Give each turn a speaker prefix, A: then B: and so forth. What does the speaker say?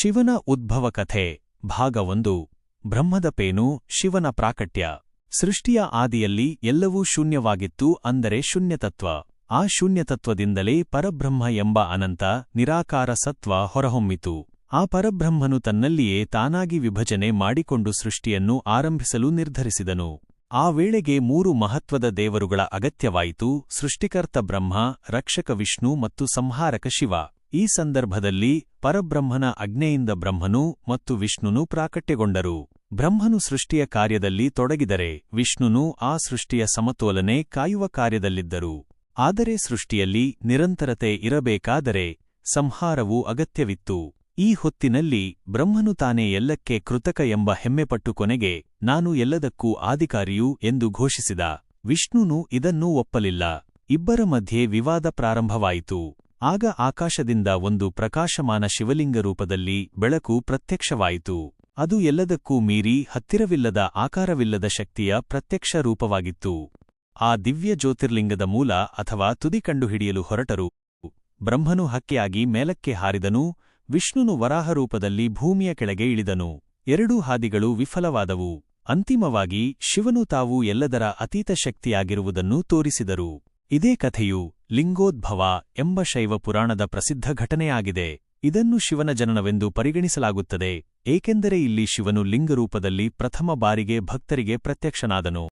A: ಶಿವನ ಉದ್ಭವ ಕಥೆ, ಭಾಗ ಒಂದು, ಬ್ರಹ್ಮದ ಪೇನು, ಶಿವನ ಪ್ರಾಕಟ್ಯ. ಸೃಷ್ಟಿಯ ಆದಿಯಲ್ಲಿ ಎಲ್ಲವೂ ಶೂನ್ಯವಾಗಿತ್ತು ಅಂದರೆ ಶೂನ್ಯತತ್ವ. ಆ ಶೂನ್ಯತತ್ವದಿಂದಲೇ ಪರಬ್ರಹ್ಮ ಎಂಬ ಅನಂತ, ನಿರಾಕಾರ ಸತ್ವ ಹೊರಹೊಮ್ಮಿತು. ಆ ಪರಬ್ರಹ್ಮನು ತನ್ನಲ್ಲಿಯೇ ತಾನಾಗಿ ವಿಭಜನೆ ಮಾಡಿಕೊಂಡು ಸೃಷ್ಟಿಯನ್ನು ಆರಂಭಿಸಲು ನಿರ್ಧರಿಸಿದನು. ಆ ವೇಳೆಗೆ ಮೂರು ಮಹತ್ವದ ದೇವರುಗಳ ಅಗತ್ಯವಾಯಿತು, ಸೃಷ್ಟಿಕರ್ತ ಬ್ರಹ್ಮ, ರಕ್ಷಕ ವಿಷ್ಣು ಮತ್ತು ಸಂಹಾರಕ ಶಿವ. ಈ ಸಂದರ್ಭದಲ್ಲಿ ಪರಬ್ರಹ್ಮನ ಅಗ್ನೆಯಿಂದ ಬ್ರಹ್ಮನು ಮತ್ತು ವಿಷ್ಣುನು ಪ್ರಾಕಟ್ಯಗೊಂಡರು. ಬ್ರಹ್ಮನು ಸೃಷ್ಟಿಯ ಕಾರ್ಯದಲ್ಲಿ ತೊಡಗಿದರೆ ವಿಷ್ಣುನು ಆ ಸೃಷ್ಟಿಯ ಸಮತೋಲನೆ ಕಾಯುವ ಕಾರ್ಯದಲ್ಲಿದ್ದರು. ಆದರೆ ಸೃಷ್ಟಿಯಲ್ಲಿ ನಿರಂತರತೆ ಇರಬೇಕಾದರೆ ಸಂಹಾರವು ಅಗತ್ಯವಿತ್ತು. ಈ ಹೊತ್ತಿನಲ್ಲಿ ಬ್ರಹ್ಮನು ತಾನೇ ಎಲ್ಲಕ್ಕೆ ಕೃತಕ ಎಂಬ ಹೆಮ್ಮೆಪಟ್ಟು ಕೊನೆಗೆ ನಾನು ಎಲ್ಲದಕ್ಕೂ ಆಧಿಕಾರಿಯು ಎಂದು ಘೋಷಿಸಿದ. ವಿಷ್ಣುನು ಇದನ್ನೂ ಒಪ್ಪಲಿಲ್ಲ. ಇಬ್ಬರ ಮಧ್ಯೆ ವಿವಾದ ಪ್ರಾರಂಭವಾಯಿತು. ಆಗ ಆಕಾಶದಿಂದ ಒಂದು ಪ್ರಕಾಶಮಾನ ಶಿವಲಿಂಗ ರೂಪದಲ್ಲಿ ಬೆಳಕು ಪ್ರತ್ಯಕ್ಷವಾಯಿತು. ಅದು ಎಲ್ಲದಕ್ಕೂ ಮೀರಿ ಹತ್ತಿರವಿಲ್ಲದ ಆಕಾರವಿಲ್ಲದ ಶಕ್ತಿಯ ಪ್ರತ್ಯಕ್ಷ ರೂಪವಾಗಿತ್ತು. ಆ ದಿವ್ಯ ಜ್ಯೋತಿರ್ಲಿಂಗದ ಮೂಲ ಅಥವಾ ತುದಿ ಕಂಡುಹಿಡಿಯಲು ಹೊರಟರು. ಬ್ರಹ್ಮನು ಹಕ್ಕೆಯಾಗಿ ಮೇಲಕ್ಕೆ ಹಾರಿದನು, ವಿಷ್ಣುನು ವರಾಹರೂಪದಲ್ಲಿ ಭೂಮಿಯ ಕೆಳಗೆ ಇಳಿದನು. ಎರಡೂ ಹಾದಿಗಳು ವಿಫಲವಾದವು. ಅಂತಿಮವಾಗಿ ಶಿವನು ತಾವು ಎಲ್ಲದರ ಅತೀತ ಶಕ್ತಿಯಾಗಿರುವುದನ್ನು ತೋರಿಸಿದರು. ಇದೇ ಕಥೆಯು ಲಿಂಗೋದ್ಭವ ಎಂಬ ಶೈವ ಪುರಾಣದ ಪ್ರಸಿದ್ಧ ಘಟನೆಯಾಗಿದೆ. ಇದನ್ನು ಶಿವನ ಜನನವೆಂದು ಪರಿಗಣಿಸಲಾಗುತ್ತದೆ, ಏಕೆಂದರೆ ಇಲ್ಲಿ ಶಿವನು ಲಿಂಗರೂಪದಲ್ಲಿ ಪ್ರಥಮ ಬಾರಿಗೆ ಭಕ್ತರಿಗೆ ಪ್ರತ್ಯಕ್ಷನಾದನು.